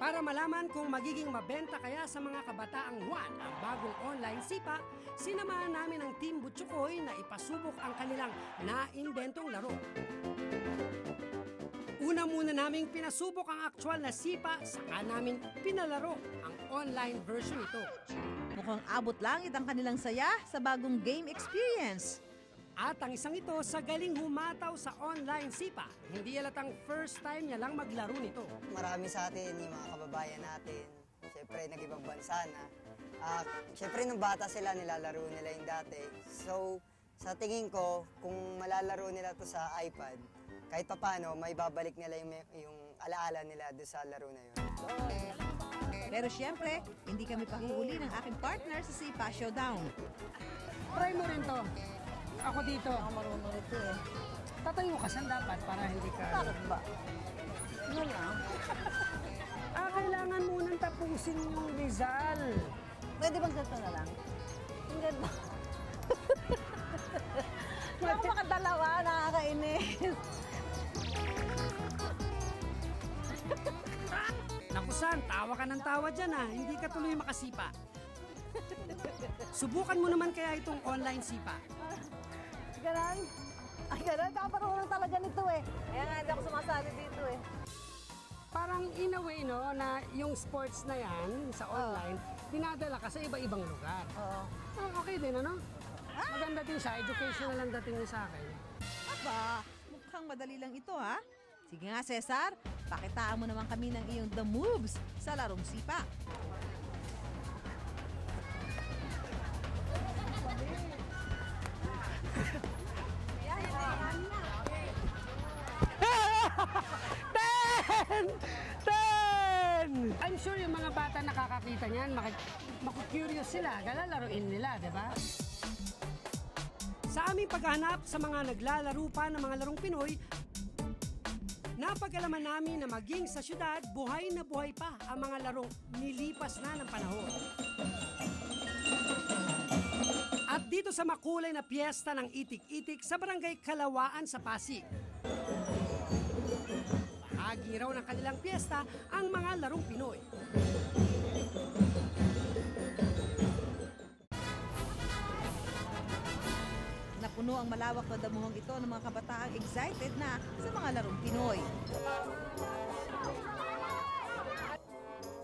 Para malaman kung magiging mabenta kaya sa mga kabataang Juan ang bagong online sipa, sinamahan namin ang Team Butsukoy na ipasubok ang kanilang naimbentong laro. Una muna naming pinasubok ang aktual na sipa, saka namin pinalaro ang online version nito. Mukhang abot langit ang kanilang saya sa bagong game experience. At ang isang ito sa galing humataw sa online sipa. Hindi yalatang first time niya lang maglaro nito. marami sa atin, yung mga kababayan natin, syempre nag-ibang bansa na. Ah, syempre nung bata sila, nilalaro nila yung dati. So, sa tingin ko, kung malalaro nila to sa iPad, kahit papano, may babalik nila yung, yung alaala nila doon sa laro na yun. Pero syempre, hindi kami pahuhuli ng aking partner sa Sipa Showdown. Try mo rin to. Ako dito. Ako marunong ito eh. Tatayo ka saan dapat para hindi ka... Bakit ba? Ano lang? Ah, kailangan munang tapusin yung Rizal. Pwede bang ganito na lang? Ang ganda. Hindi ako makadalawa, nakakainis. Naku San, tawa ka ng tawa dyan ah. Hindi ka tuloy makasipa. Subukan mo naman kaya itong online sipa. Ganon. Ay, ganon. Kaparunong talaga nito eh. Kaya nga hindi ako sumasali dito eh. Parang in a way, no, na yung sports na yan sa online, dinadala ka sa iba-ibang lugar. Oo. Oh, okay din, ano? Maganda din siya. Educational ang dating niya sa akin. Aba, mukhang madali lang ito ha. Sige nga Cesar, pakitaan mo naman kami ng iyong the moves sa larong Sipa. Bata nakakakita niyan, maki- maku-curious sila, galalaruin nila, di ba? Sa aming paghanap sa mga naglalaro pa ng mga larong Pinoy, napag-alaman namin na maging sa syudad, buhay na buhay pa ang mga larong nilipas na ng panahon. At dito sa makulay na piyesta ng Itik-Itik sa barangay Kalawaan sa Pasig. Bahagi raw ng kanilang piyesta ang mga larong Pinoy. Napuno ang malawak na damuhang ito ng mga kabataang excited na sa mga larong Pinoy.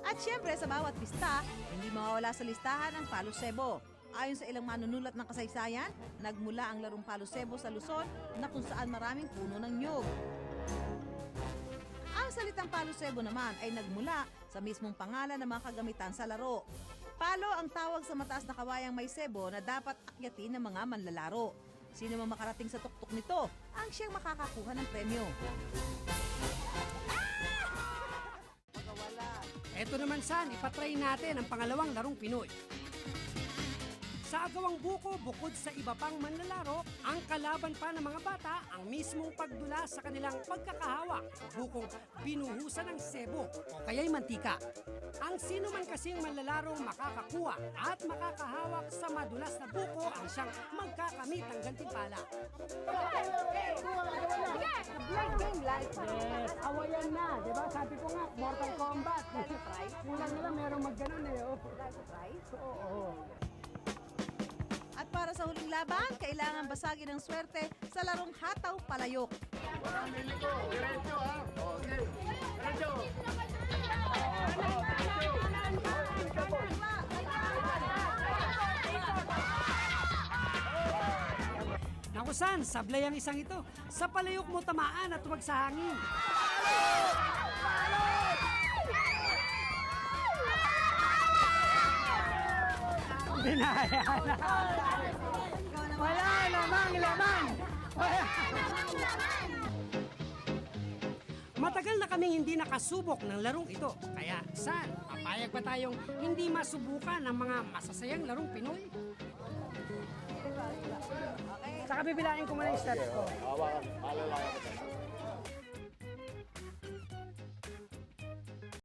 At syempre sa bawat pista, hindi mawawala sa listahan ang Palo Sebo. Ayon sa ilang manunulat ng kasaysayan, nagmula ang larong Palo Sebo sa Luzon na kung saan maraming puno ng nyog. Ang salitang Palo Sebo naman ay nagmula sa mismong pangalan ng mga kagamitan sa laro. Palo ang tawag sa mataas na kawayang may sebo na dapat akyatin ng mga manlalaro. Sino man makarating sa tuktok nito ang siyang makakakuha ng premyo. Eto naman san, ipatry natin ang pangalawang larong Pinoy. Sa agawang buko, bukod sa iba pang manlalaro, ang kalaban pa ng mga bata ang mismong pagdula sa kanilang pagkakahawak. Bukong binuhusan ng sebo o kaya'y mantika. Ang sino man kasing manlalaro makakakuha at makakahawak sa madulas na buko ang siyang magkakamit ng gantimpala. Blind game like Yes, awayan na, di ba? Sabi ko nga, Mortal Kombat. Kulang nila merong magganon eh. Oh. Oo. Sa huling laban, kailangan basagin ng swerte sa larong hataw palayok. Naku san, sablay ang isang ito. Sa palayok mo tamaan at huwag sa hangin. Dinaya na. Wala namang laman. Wala. Matagal na kaming hindi nakasubok ng larong ito. Kaya saan, papayag pa tayong hindi masubukan ng mga masasayang larong Pinoy? Saka bibilain ko muna yung stats ko.